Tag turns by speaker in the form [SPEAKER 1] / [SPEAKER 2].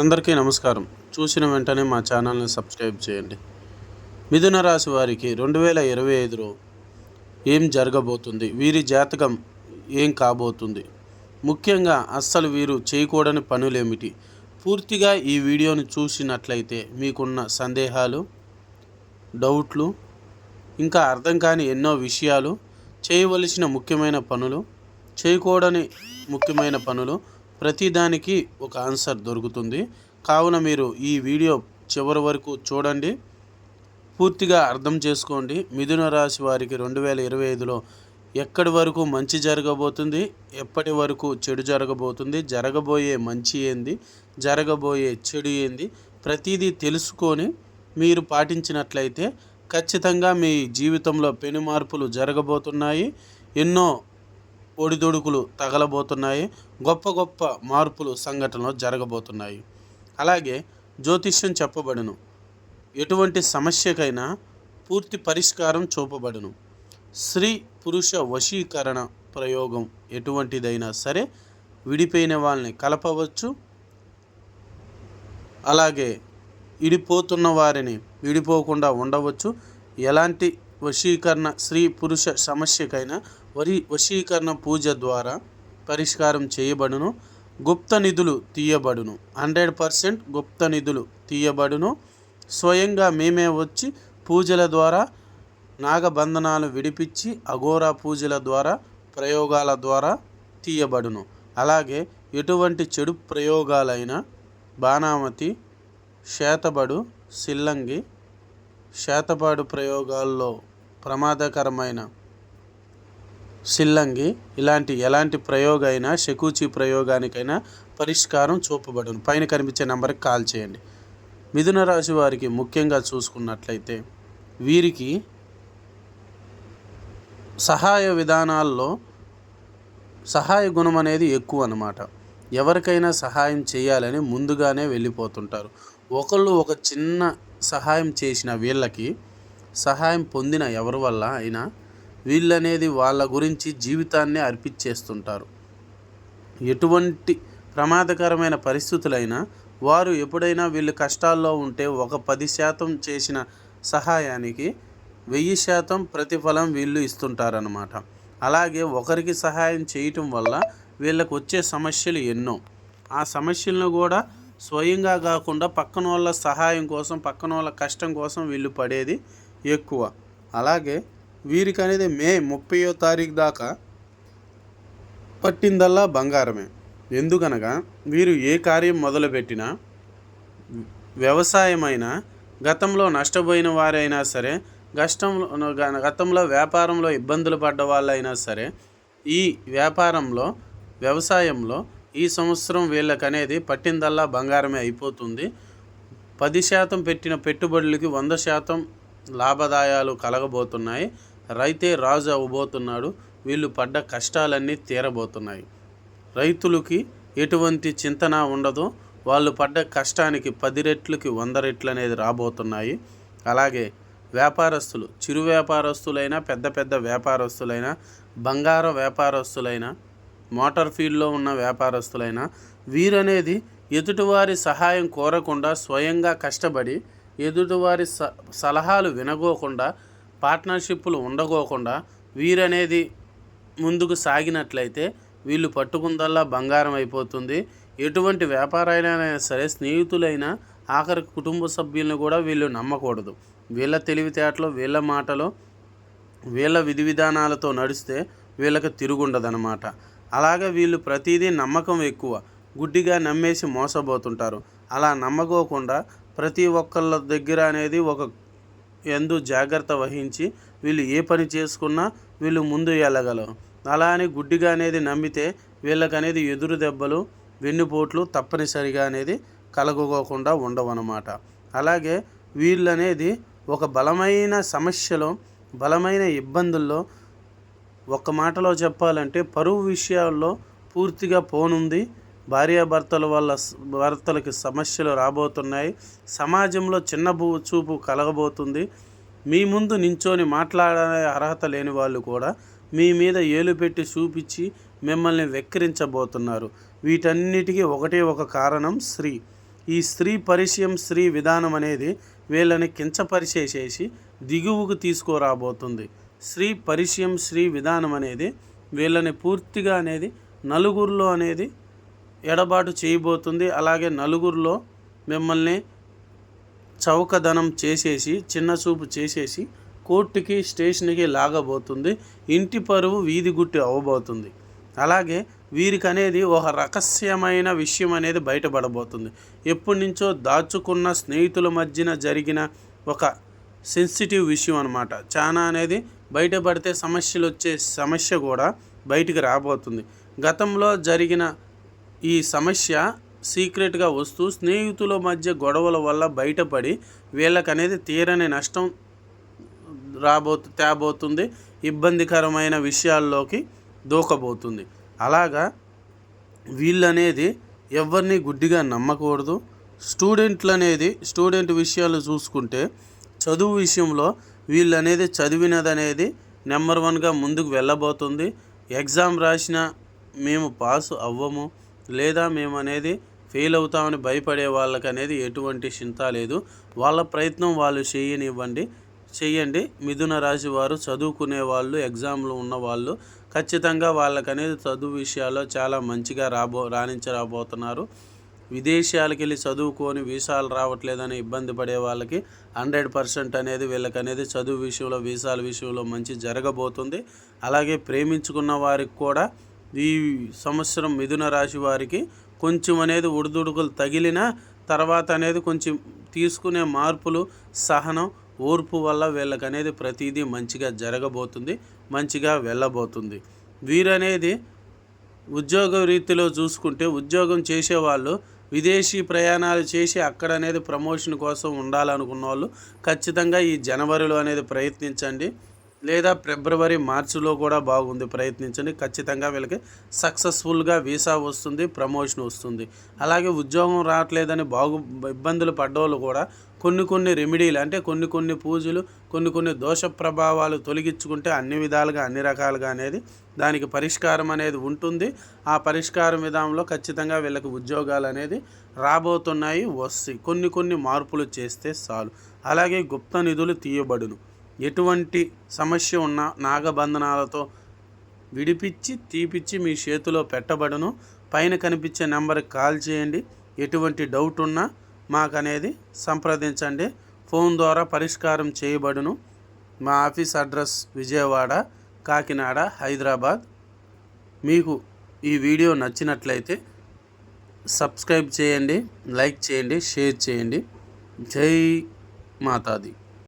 [SPEAKER 1] అందరికీ నమస్కారం. చూసిన వెంటనే మా ఛానల్ని సబ్స్క్రైబ్ చేయండి. మిథున రాశి వారికి రెండు వేల ఇరవై ఐదులో ఏం జరగబోతుంది? వీరి జాతకం ఏం కాబోతుంది? ముఖ్యంగా అస్సలు వీరు చేయకూడని పనులేమిటి? పూర్తిగా ఈ వీడియోని చూసినట్లయితే మీకున్న సందేహాలు డౌట్లు ఇంకా అర్థం కాని ఎన్నో విషయాలు చేయవలసిన ముఖ్యమైన పనులు చేయకూడని ముఖ్యమైన పనులు ప్రతిదానికి ఒక ఆన్సర్ దొరుకుతుంది. కావున మీరు ఈ వీడియో చివరి వరకు చూడండి. పూర్తిగా అర్థం చేసుకోండి. మిథున రాశి వారికి రెండు వేల ఇరవై ఐదులో ఎక్కడి వరకు మంచి జరగబోతుంది? ఎప్పటి వరకు చెడు జరగబోతుంది? జరగబోయే మంచి ఏంది? జరగబోయే చెడు ఏంది? ప్రతిదీ తెలుసుకొని మీరు పాటించినట్లయితే ఖచ్చితంగా మీ జీవితంలో పెను మార్పులు జరగబోతున్నాయి. ఎన్నో ఒడిదుడుకులు తగలబోతున్నాయి. గొప్ప గొప్ప మార్పులు సంఘటనలు జరగబోతున్నాయి. అలాగే జ్యోతిష్యం చెప్పబడును. ఎటువంటి సమస్యకైనా పూర్తి పరిష్కారం చూపబడును. స్త్రీ పురుష వశీకరణ ప్రయోగం ఎటువంటిదైనా సరే విడిపోయిన వాళ్ళని కలపవచ్చు. అలాగే విడిపోతున్న వారిని విడిపోకుండా ఉండవచ్చు. ఎలాంటి వశీకరణ స్త్రీ పురుష సమస్యకైనా వరి వశీకరణ పూజ ద్వారా పరిష్కారం చేయబడును. గుప్త నిధులు తీయబడును. హండ్రెడ్ పర్సెంట్ గుప్త నిధులు తీయబడును. స్వయంగా మేమే వచ్చి పూజల ద్వారా నాగబంధనాలు విడిపించి అఘోరా పూజల ద్వారా ప్రయోగాల ద్వారా తీయబడును. అలాగే ఎటువంటి చెడు ప్రయోగాలైన బాణామతి శాతబడు సిల్లంగి శాతపాడు ప్రయోగాల్లో ప్రమాదకరమైన సిల్లంగి ఇలాంటి ఎలాంటి ప్రయోగైనా శకూచి ప్రయోగానికైనా పరిష్కారం చూపబడును. పైన కనిపించే నెంబర్కి కాల్ చేయండి. మిథున రాశి వారికి ముఖ్యంగా చూసుకున్నట్లయితే వీరికి సహాయ విధానాల్లో సహాయ గుణం అనేది ఎక్కువ అన్నమాట. ఎవరికైనా సహాయం చేయాలని ముందుగానే వెళ్ళిపోతుంటారు. ఒకళ్ళు ఒక చిన్న సహాయం చేసిన వీళ్ళకి సహాయం పొందిన ఎవరి వల్ల అయినా వీళ్ళనేది వాళ్ళ గురించి జీవితాన్ని అర్పించేస్తుంటారు ఎటువంటి ప్రమాదకరమైన పరిస్థితులైనా వారు ఎప్పుడైనా వీళ్ళు కష్టాల్లో ఉంటే ఒక పది శాతం చేసిన సహాయానికి వెయ్యి శాతం ప్రతిఫలం వీళ్ళు ఇస్తుంటారనమాట అలాగే ఒకరికి సహాయం చేయటం వల్ల వీళ్ళకు వచ్చే సమస్యలు ఎన్నో. ఆ సమస్యలను కూడా స్వయంగా కాకుండా పక్కన వాళ్ళ సహాయం కోసం పక్కన వాళ్ళ కష్టం కోసం వీళ్ళు పడేది ఎక్కువ. అలాగే వీరికి అనేది మే ముప్పయో తారీఖు దాకా పట్టిందల్లా బంగారమే. ఎందుకనగా వీరు ఏ కార్యం మొదలుపెట్టినా వ్యవసాయమైనా గతంలో నష్టపోయిన వారైనా సరే కష్టంలో గతంలో వ్యాపారంలో ఇబ్బందులు పడ్డ వాళ్ళైనా సరే ఈ వ్యాపారంలో వ్యవసాయంలో ఈ సంవత్సరం వీళ్ళకనేది పట్టిందల్లా బంగారమే అయిపోతుంది. పది శాతం పెట్టిన పెట్టుబడులకి వంద శాతం లాభదాయాలు కలగబోతున్నాయి. రైతే రాజు అవ్వబోతున్నాడు. వీళ్ళు పడ్డ కష్టాలన్నీ తీరబోతున్నాయి. రైతులకి ఎటువంటి చింతన ఉండదు. వాళ్ళు పడ్డ కష్టానికి పది రెట్లకి వంద రెట్లు అనేది రాబోతున్నాయి. అలాగే వ్యాపారస్తులు చిరు వ్యాపారస్తులైనా పెద్ద పెద్ద వ్యాపారస్తులైనా బంగార వ్యాపారస్తులైనా మోటార్ ఫీల్డ్లో ఉన్న వ్యాపారస్తులైనా వీరనేది ఎదుటివారి సహాయం కోరకుండా స్వయంగా కష్టపడి ఎదుటివారి స సలహాలు వినగోకుండా పార్ట్నర్షిప్లు ఉండగోకుండా వీరనేది ముందుకు సాగినట్లయితే వీళ్ళు పట్టుకుందల్లా బంగారం అయిపోతుంది. ఎటువంటి వ్యాపారాలైనా సరే స్నేహితులైనా ఆఖరి కుటుంబ సభ్యులను కూడా వీళ్ళు నమ్మకూడదు. వీళ్ళ తెలివితేటలు వీళ్ళ మాటలు వీళ్ళ విధి విధానాలతో నడిస్తే వీళ్ళకి తిరుగుండదనమాట అలాగే వీళ్ళు ప్రతిదీ నమ్మకం ఎక్కువ. గుడ్డిగా నమ్మేసి మోసపోతుంటారు. అలా నమ్మకోకుండా ప్రతి ఒక్కళ్ళ దగ్గర అనేది ఒక ఎందు జాగ్రత్త వహించి వీళ్ళు ఏ పని చేసుకున్నా వీళ్ళు ముందు వెళ్ళగలరు అలా అని గుడ్డిగా అనేది నమ్మితే వీళ్ళకనేది ఎదురు దెబ్బలు వెన్నుపోట్లు తప్పనిసరిగా అనేది కలగకోకుండా ఉండవన్నమాట. అలాగే వీళ్ళనేది ఒక బలమైన సమస్యలో బలమైన ఇబ్బందుల్లో ఒక మాటలో చెప్పాలంటే పరువు విషయాల్లో పూర్తిగా పోనుంది. భార్యాభర్తల వల్ల భర్తలకి సమస్యలు రాబోతున్నాయి. సమాజంలో చిన్న చూపు కలగబోతుంది. మీ ముందు నించొని మాట్లాడే అర్హత లేని వాళ్ళు కూడా మీ మీద ఏలు పెట్టి చూపించి మిమ్మల్ని వెక్కిరించబోతున్నారు. వీటన్నిటికీ ఒకటే ఒక కారణం స్త్రీ. ఈ స్త్రీ పరిచయం స్త్రీ విధానం అనేది వీళ్ళని కించపరిచేసేసి దిగువకు తీసుకురాబోతుంది. స్త్రీ పరిచయం స్త్రీ విధానం అనేది వీళ్ళని పూర్తిగా అనేది నలుగురిలో అనేది ఎడబాటు చేయబోతుంది. అలాగే నలుగురిలో మిమ్మల్ని చౌకదనం చేసేసి చిన్న చూపు చేసేసి కోర్టుకి స్టేషన్కి లాగబోతుంది. ఇంటి పరువు వీధి గుట్టి అవ్వబోతుంది. అలాగే వీరికి అనేది ఒక రహస్యమైన విషయం అనేది బయటపడబోతుంది. ఎప్పటి నుంచో దాచుకున్న స్నేహితుల మధ్యన జరిగిన ఒక సెన్సిటివ్ విషయం అనమాట చాలా అనేది బయటపడితే సమస్యలు వచ్చే సమస్య కూడా బయటికి రాబోతుంది. గతంలో జరిగిన ఈ సమస్య సీక్రెట్గా వస్తూ స్నేహితుల మధ్య గొడవల వల్ల బయటపడి వీళ్ళకనేది తీరని నష్టం రాబో తేబోతుంది ఇబ్బందికరమైన విషయాల్లోకి దూకబోతుంది. అలాగా వీళ్ళనేది ఎవరిని గుడ్డిగా నమ్మకూడదు. స్టూడెంట్లు అనేది స్టూడెంట్ విషయాలు చూసుకుంటే చదువు విషయంలో వీళ్ళనేది చదివినదనేది నెంబర్ వన్గా ముందుకు వెళ్ళబోతుంది. ఎగ్జామ్ రాసిన మేము పాస్ అవ్వము. లేదా మేము అనేది ఫెయిల్ అవుతామని భయపడే వాళ్ళకి అనేది ఎటువంటి చింత లేదు. వాళ్ళ ప్రయత్నం వాళ్ళు చేయనివ్వండి. చెయ్యండి మిథున రాశి వారు చదువుకునే వాళ్ళు ఎగ్జామ్లు ఉన్న వాళ్ళు ఖచ్చితంగా వాళ్ళకనేది చదువు విషయాల్లో చాలా మంచిగా రాబో రాణించరాబోతున్నారు. విదేశాలకు వెళ్ళి చదువుకొని వీసాలు రావట్లేదని ఇబ్బంది పడే వాళ్ళకి హండ్రెడ్ పర్సెంట్ అనేది వీళ్ళకి అనేది చదువు విషయంలో వీసాల విషయంలో మంచి జరగబోతుంది. అలాగే ప్రేమించుకున్న వారికి కూడా ఈ సంవత్సరం మిథున రాశి వారికి కొంచెం అనేది ఉడుదుడుకులు తగిలిన తర్వాత అనేది కొంచెం తీసుకునే మార్పులు సహనం ఓర్పు వల్ల వీళ్ళకి అనేది ప్రతిదీ మంచిగా జరగబోతుంది మంచిగా వెళ్ళబోతుంది. వీరనేది ఉద్యోగ రీతిలో చూసుకుంటే ఉద్యోగం చేసేవాళ్ళు విదేశీ ప్రయాణాలు చేసి అక్కడ అనేది ప్రమోషన్ కోసం ఉండాలనుకున్న వాళ్ళు ఖచ్చితంగా ఈ జనవరిలో అనేది ప్రయత్నించండి. లేదా ఫిబ్రవరి మార్చిలో కూడా బాగుంది. ప్రయత్నించండి. ఖచ్చితంగా వీళ్ళకి సక్సెస్ఫుల్గా వీసా వస్తుంది ప్రమోషన్ వస్తుంది. అలాగే ఉద్యోగం రావట్లేదని బాగు ఇబ్బందులు పడ్డవాళ్ళు కూడా కొన్ని కొన్ని రెమెడీలు అంటే కొన్ని కొన్ని పూజలు కొన్ని కొన్ని దోష ప్రభావాలు తొలగించుకుంటే అన్ని విధాలుగా అన్ని రకాలుగా అనేది దానికి పరిష్కారం అనేది ఉంటుంది. ఆ పరిష్కారం విధానంలో ఖచ్చితంగా వీళ్ళకి ఉద్యోగాలు అనేది రాబోతున్నాయి వస్తాయి. కొన్ని కొన్ని మార్పులు చేస్తే చాలు. అలాగే గుప్త నిధులు తీయబడును. ఎటువంటి సమస్య ఉన్న నాగబంధనాలతో విడిపించి తీపిచ్చి మీ చేతిలో పెట్టబడును. పైన కనిపించే నెంబర్కి కాల్ చేయండి. ఎటువంటి డౌట్ ఉన్నా మాకనేది సంప్రదించండి. ఫోన్ ద్వారా పరిష్కారం చేయబడును. మా ఆఫీస్ అడ్రస్ విజయవాడ కాకినాడ హైదరాబాద్. మీకు ఈ వీడియో నచ్చినట్లయితే సబ్స్క్రైబ్ చేయండి లైక్ చేయండి షేర్ చేయండి. జై మాతాది.